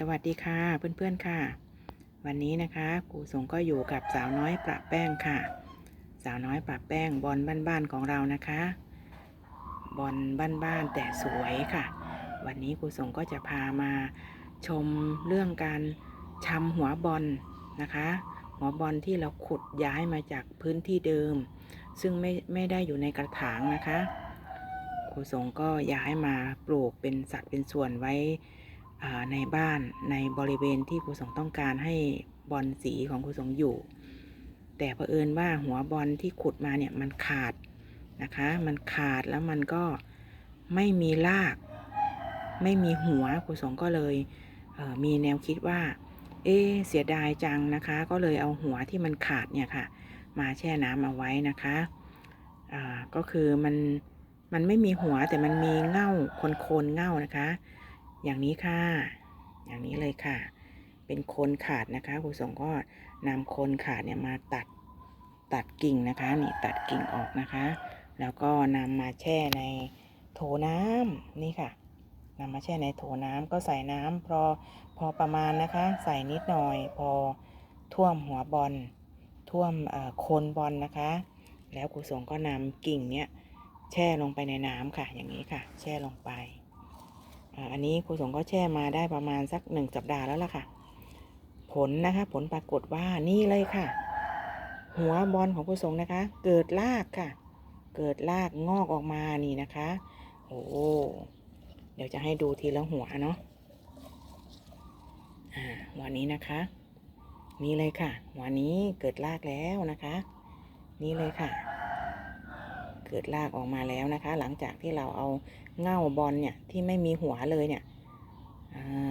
สวัสดีค่ะเพื่อนๆค่ะ วันนี้นะคะครูสงก็อยู่กับสาวน้อยประแป้งค่ะ สาวน้อยประแป้งบอลบ้านๆของเรานะคะ บอลบ้านๆแต่สวยค่ะ วันนี้ครูสงก็จะพามาชมเรื่องการชำหัวบอลนะคะ หัวบอลที่เราขุดย้ายมาจากพื้นที่เดิม ซึ่งไม่ไม่ได้อยู่ในกระถางนะคะครูสงก็ย้ายมาปลูกเป็นสัดเป็นส่วนไว้ ในบ้านในบริเวณที่ครูสงต้องการให้บอลสีของครูสงอยู่ แต่เผอิญว่าหัวบอลที่ขุดมาเนี่ยมันขาดนะคะ มันขาดแล้วมันก็ไม่มีราก ไม่มีหัวครูสงก็เลยเมีแนวคิดว่า เอ๊เสียดายจังนะคะ ก็เลยเอาหัวที่มันขาดเนี่ยค่ะ มาแช่น้ำเอาไว้นะคะก็คือมันมันไม่มีหัวแต่มันมีเง่าโคนๆเง่านะคะ อย่างนี้ค่ะ อย่างนี้เลยค่ะ เป็นโคนขาดนะคะครูสงก็นำโคนขาดเนี่ยมาตัดตัดกิ่งนะคะ นี่ตัดกิ่งออกนะคะ แล้วก็นำมาแช่ในโถน้ำนี่ค่ะนำมาแช่ในโถน้ำก็ใส่น้ำพอพอประมาณนะคะ ใส่นิดหน่อยพอท่วมหัวบอลท่วมโคนบอลนะคะ แล้วครูสงก็นำกิ่งเนี้ยแช่ลงไปในน้ำค่ะ อย่างนี้ค่ะ แช่ลงไป อันนี้ครูสงก็แช่มาได้ประมาณสักหนึ่งสัปดาห์แล้วล่ะค่ะ ผลนะคะ ผลปรากฏว่านี่เลยค่ะ หัวบอลของครูสงนะคะ เกิดรากค่ะ เกิดรากงอกออกมานี่นะคะ โอ้เดี๋ยวจะให้ดูทีละหัวเนาะอ่าหัวนี้นะคะ นี่เลยค่ะ หัวนี้เกิดรากแล้วนะคะ นี่เลยค่ะ เกิดรากออกมาแล้วนะคะ หลังจากที่เราเอาเง่าบอลเนี่ยที่ไม่มีหัวเลยเนี่ย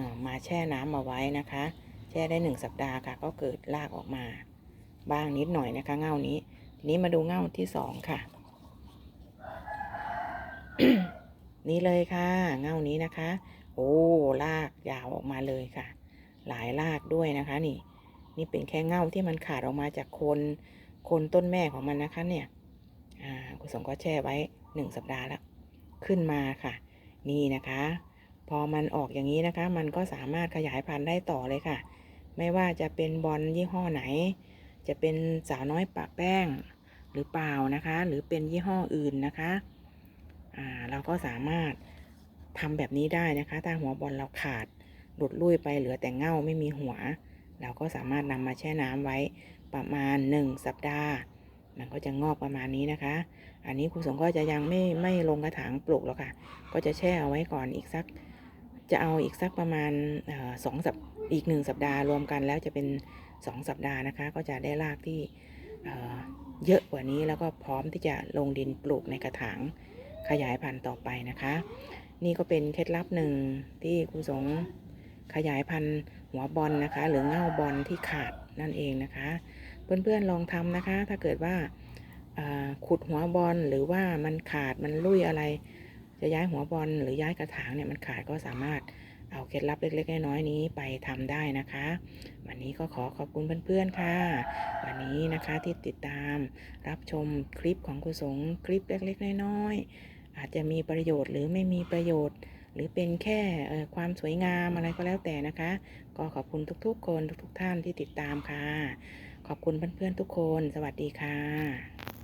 ามาแช่น้ำมาไว้นะคะ แช่ได้หนึ่งสัปดาห์ค่ะ ก็เกิดรากออกมา บ้างนิดหน่อยนะคะ เง่านี้ ทีนี้มาดูเง่าที่สองค่ะ นี่เลยค่ะ เง่านี้นะคะ โอ้รากยาวออกมาเลยค่ะ หลายรากด้วยนะคะ นี่ นี่เป็นแค่เง่าที่มันขาดออกมาจากโคนโคนต้นแม่ของมันนะคะ เนี่ย คุณสมก็แช่ไว้หนึ่งสัปดาห์แล้ว ขึ้นมาค่ะ นี่นะคะ พอมันออกอย่างนี้นะคะ มันก็สามารถขยายพันธุ์ได้ต่อเลยค่ะ ไม่ว่าจะเป็นบอลยี่ห้อไหน จะเป็นสาวน้อยปะแป้งหรือเปล่านะคะ หรือเป็นยี่ห้ออื่นนะคะเราก็สามารถทำแบบนี้ได้นะคะ ถ้าหัวบอลเราขาดหลุดลุ่ยไปเหลือแต่เง่าไม่มีหัว เราก็สามารถนำมาแช่น้ำไว้ประมาณ 1 สัปดาห์ มันก็จะงอกประมาณนี้นะคะ อันนี้ครูสงก็จะยังไม่ไม่ลงกระถางปลูกหรอกค่ะ ก็จะแช่เอาไว้ก่อนอีกสัก จะเอาอีกสักประมาณสองสัปอีกหนึ่งสัปดาห์รวมกันแล้วจะเป็นสองสัปดาห์นะคะ ก็จะได้รากที่เเยอะกว่านี้แล้วก็พร้อมที่จะลงดินปลูกในกระถางขยายพันธุ์ต่อไปนะคะ นี่ก็เป็นเคล็ดลับหนึ่งที่ครูสงขยายพันธุ์หัวบอลนะคะ หรือเง่าบอลที่ขาดนั่นเองนะคะ เพื่อนๆลองทำนะคะ ถ้าเกิดว่าขุดหัวบอลหรือว่ามันขาดมันลุ่ยอะไร จะย้ายหัวบอลหรือย้ายกระถางเนี่ยมันขาดก็สามารถเอาเคล็ดลับเล็กๆน้อยๆนี้ไปทำได้นะคะ วันนี้ก็ขอขอบคุณเพื่อนๆค่ะ วันนี้นะคะที่ติดตามรับชมคลิปของครูสงคลิปเล็กๆน้อยๆอาจจะมีประโยชน์หรือไม่มีประโยชน์ หรือเป็นแค่ความสวยงามอะไรก็แล้วแต่นะคะ ก็ขอบคุณทุกๆคนทุกๆท่านที่ติดตามค่ะ ขอบคุณเพื่อนๆทุกคน สวัสดีค่ะ